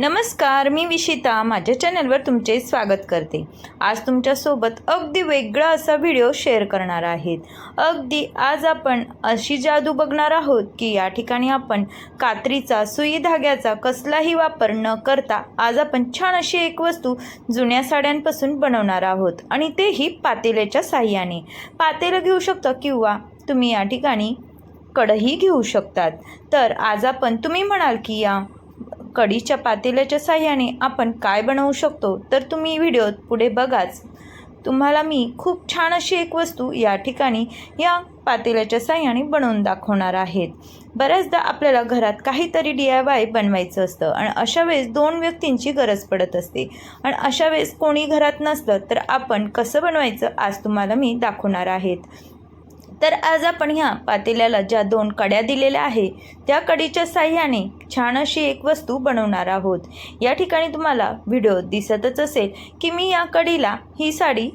नमस्कार मी विशिता. माझ्या चॅनलवर तुमचे स्वागत करते. आज तुमच्यासोबत अगदी वेगळा असा व्हिडिओ शेअर करणार आहेत. अगदी आज आपण अशी जादू बघणार आहोत की या ठिकाणी आपण कात्रीचा सुई धाग्याचा कसलाही वापर न करता आज आपण छान अशी एक वस्तू जुन्या साड्यांपासून बनवणार आहोत आणि तेही पातेल्याच्या साह्याने. पातेलं घेऊ शकता किंवा तुम्ही या ठिकाणी कढही घेऊ शकतात. तर आज आपण तुम्ही म्हणाल की या कडीच्या पातेल्याच्या साह्याने आपण काय बनवू शकतो तर तुम्ही व्हिडिओत पुढे बघाच. तुम्हाला मी खूप छान अशी एक वस्तू या ठिकाणी या पातेल्याच्या साह्याने बनवून दाखवणार आहेत. बऱ्याचदा आपल्याला घरात काहीतरी डी आय वाय बनवायचं असतं आणि अशा वेळेस दोन व्यक्तींची गरज पडत असते. आणि अशा वेळेस कोणी घरात नसलं तर आपण कसं बनवायचं आज तुम्हाला मी दाखवणार आहेत. तर आज आपण ह्या पातेल्याला ज्या दोन कड्या दिलेल्या आहे त्या कडीच्या साह्याने छान अशी एक वस्तू बनवणार आहोत. या ठिकाणी तुम्हाला व्हिडिओ दिसतच असेल की मी या कडीला ही साडी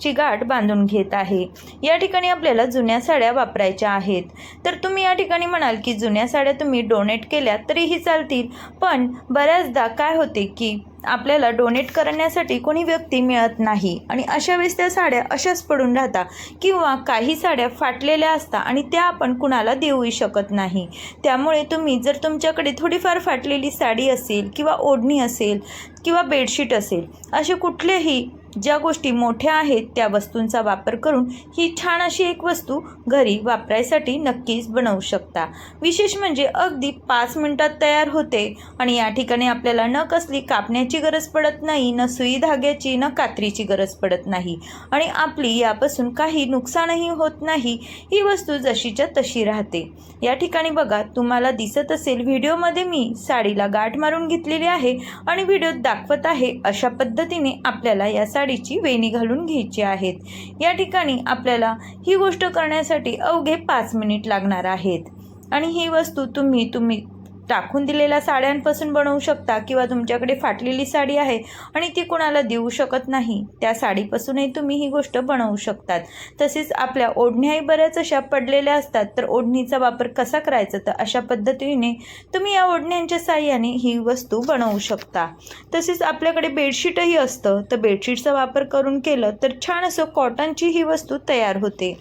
ची गाठ बांधून घेत आहे. या ठिकाणी आपल्याला जुन्या साड्या वापरायच्या आहेत. तर तुम्ही या ठिकाणी म्हणाल की जुन्या साड्या तुम्ही डोनेट केल्या तरीही चालतील पण बऱ्याचदा काय होते की आपल्याला डोनेट करण्यासाठी कोणी व्यक्ती मिळत नाही. आणि अशा वेळेस त्या साड्या अशाच पडून राहतात किंवा काही साड्या फाटलेल्या असतात आणि त्या आपण कुणाला देऊही शकत नाही. त्यामुळे तुम्ही जर तुमच्याकडे थोडीफार फाटलेली साडी असेल किंवा ओढणी असेल किंवा बेडशीट असेल असे कुठलेही ज्या गोष्टी मोठ्या आहेत त्या वस्तूंचा वापर करून ही छान अशी एक वस्तू घरी वापरायसाठी नक्कीच बनवू शकता. विशेष म्हणजे अगदी पाच मिनटात तयार होते आणि या ठिकाणी आपल्याला न कसली कापण्याची गरज पडत नाही न सुई धाग्याची न कात्रीची गरज पडत नाही. आणि आपली यापासून काही नुकसानही होत नाही ही वस्तू जशीच्या तशी राहते. या ठिकाणी बघा तुम्हाला दिसत असेल व्हिडिओमध्ये मी साडीला गाठ मारून घेतलेली आहे आणि व्हिडिओत दाखवत आहे अशा पद्धतीने आपल्याला यासाठी साडीची वेणी घालून घ्यायची आहेत. या ठिकाणी आपल्याला ही गोष्ट करण्यासाठी अवघे पाच मिनिट लागणार आहेत. आणि ही वस्तू तुम्ही तुम्ही टाकून दिलेल्या साड्यांपासून बनवू शकता किंवा तुमच्याकडे फाटलेली साडी आहे आणि ती कुणाला देऊ शकत नाही त्या साडीपासूनही तुम्ही ही गोष्ट बनवू शकतात. तसेच आपल्या ओढण्याही बऱ्याच अशा पडलेल्या असतात तर ओढणीचा वापर कसा करायचा? तर अशा पद्धतीने तुम्ही या ओढण्यांच्या साह्याने ही वस्तू बनवू शकता. तसेच आपल्याकडे बेडशीटही असतं तर बेडशीटचा वापर करून केलं तर छान असं कॉटनची ही वस्तू तयार होते.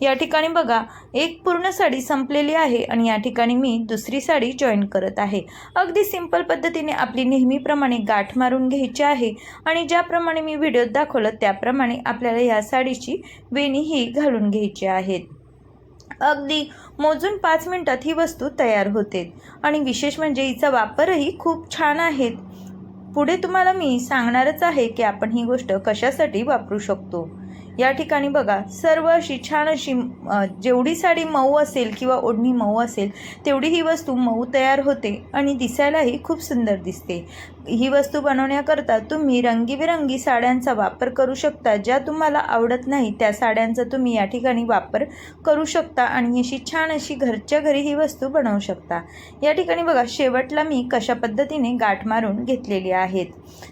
या ठिकाणी बघा एक पूर्ण साडी संपलेली आहे आणि या ठिकाणी मी दुसरी साडी जॉईन करत आहे. अगदी सिंपल पद्धतीने आपली नेहमीप्रमाणे गाठ मारून घ्यायची आहे आणि ज्याप्रमाणे मी व्हिडिओत दाखवलं त्याप्रमाणे आपल्याला या साडीची वेणी ही घालून घ्यायची आहेत अगदी मोजून पाच मिनटात ही वस्तू तयार होते. आणि विशेष म्हणजे हिचा वापरही खूप छान आहेत पुढे तुम्हाला मी सांगणारच आहे की आपण ही गोष्ट कशासाठी वापरू शकतो. या ठिकाणी बघा सर्व अशी छान अशी जेवढी साडी मऊ असेल किंवा ओढणी मऊ असेल तेवढी ही वस्तू मऊ तयार होते आणि दिसायलाही खूप सुंदर दिसते. ही वस्तू बनवण्याकरता तुम्ही रंगीबेरंगी साड्यांचा वापर करू शकता. ज्या तुम्हाला आवडत नाही त्या साड्यांचा तुम्ही या ठिकाणी वापर करू शकता आणि अशी छान अशी घरच्या घरी ही वस्तू बनवू शकता. या ठिकाणी बघा शेवटला मी कशा पद्धतीने गाठ मारून घेतलेली आहेत.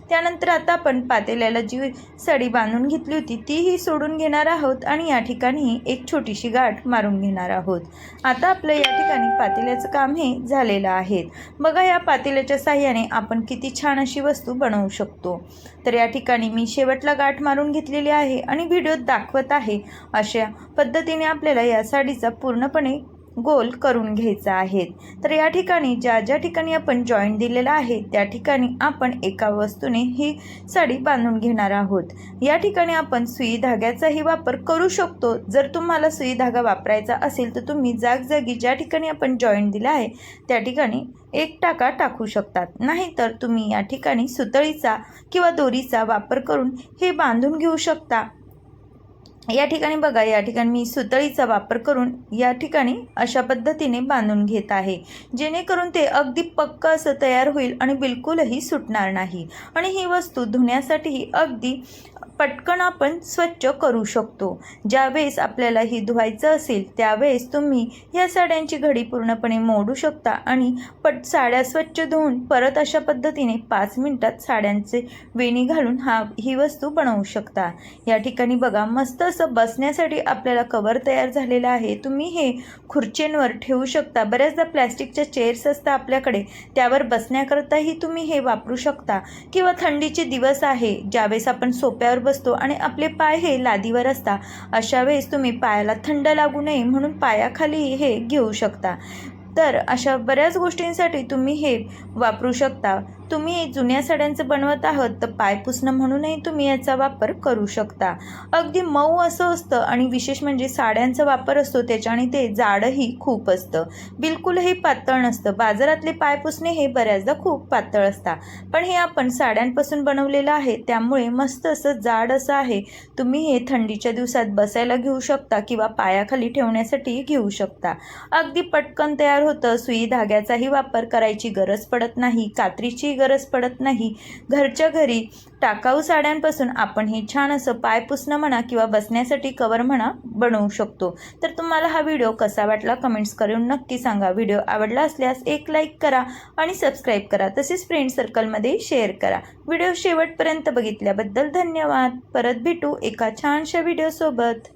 त्यानंतर आता आपण पातेल्याला जी साडी बांधून घेतली होती तीही सोडून घेणार आहोत आणि या ठिकाणी एक छोटीशी गाठ मारून घेणार आहोत. आता आपलं या ठिकाणी पातेल्याचं काम हे झालेलं आहे. बघा या पातेल्याच्या साह्याने आपण किती छान अशी वस्तू बनवू शकतो. तर या ठिकाणी मी शेवटला गाठ मारून घेतलेली आहे आणि व्हिडिओत दाखवत आहे. अशा पद्धतीने आपल्याला या साडीचा पूर्णपणे गोल करून घ्यायचा आहे. तर या ठिकाणी ज्या ज्या ठिकाणी आपण जॉईंट दिलेला आहे त्या ठिकाणी आपण एका वस्तूने ही साडी बांधून घेणार आहोत. या ठिकाणी आपण सुई धाग्याचाही वापर करू शकतो. जर तुम्हाला सुई धागा वापरायचा असेल तर तुम्ही जागजागी ज्या ठिकाणी आपण जॉईंट दिला आहे त्या ठिकाणी एक टाका टाकू शकतात. नाहीतर तुम्ही या ठिकाणी सुतळीचा किंवा दोरीचा वापर करून हे बांधून घेऊ शकता. या ठिकाणी बघा या ठिकाणी मी सुतळीचा वापर करून या ठिकाणी अशा पद्धतीने बांधून घेत आहे. जेणेकरून ते अगदी पक्क असं तयार होईल आणि बिलकुलही सुटणार नाही. आणि ही वस्तू धुण्यासाठीही अगदी पटकन आपण स्वच्छ करू शकतो. ज्यावेळेस आपल्याला ही धुवायचं असेल त्यावेळेस तुम्ही या साड्यांची घडी पूर्णपणे मोडू शकता आणि पट साड्या स्वच्छ धुवून परत अशा पद्धतीने पाच मिनटात साड्यांचे वेणी घालून हा ही वस्तू बनवू शकता. या ठिकाणी बघा मस्त असं बसण्यासाठी आपल्याला कवर तयार झालेलं आहे. तुम्ही हे खुर्चींवर ठेवू शकता. बऱ्याचदा प्लॅस्टिकच्या चेअर्स असतात आपल्याकडे. त्यावर बसण्याकरताही तुम्ही हे वापरू शकता. किंवा थंडीचे दिवस आहे ज्यावेळेस आपण सोप्यावर बसतो आणि आपले पाय हे लादीवर असतात अशा वेळेस तुम्ही पायाला थंड लागू नये म्हणून पायाखाली हे घेऊ शकता. तर अशा बऱ्याच गोष्टींसाठी तुम्ही हे वापरू शकता. तुम्ही जुन्या साड्यांचं बनवत आहात तर पाय पुसणं म्हणूनही तुम्ही याचा वापर करू शकता. अगदी मऊ असं असतं आणि विशेष म्हणजे साड्यांचा वापर असतो त्याच्याने ते जाडही खूप असतं. बिलकुलही पातळ नसतं. बाजारातले पाय पुसणे हे बऱ्याचदा खूप पातळ असतात. पण हे आपण साड्यांपासून बनवलेलं आहे त्यामुळे मस्त असं जाड असं आहे. तुम्ही हे थंडीच्या दिवसात बसायला घेऊ शकता किंवा पायाखाली ठेवण्यासाठी घेऊ शकता. अगदी पटकन तयार होतं. सुई धाग्याचाही वापर करायची गरज पडत नाही. कात्रीची गरज पडत नाही. घरच्या घरी टाकाऊ साड्यांपासून आपण हे छान असं पाय पुसणं म्हणा किंवा बसण्यासाठी कवर म्हणा बनवू शकतो. तर तुम्हाला हा व्हिडिओ कसा वाटला कमेंट्स करून नक्की सांगा. व्हिडिओ आवडला असल्यास एक लाईक करा आणि सबस्क्राईब करा. तसेच फ्रेंड सर्कलमध्ये शेअर करा. व्हिडिओ शेवटपर्यंत बघितल्याबद्दल धन्यवाद. परत भेटू एका छानशा व्हिडिओसोबत.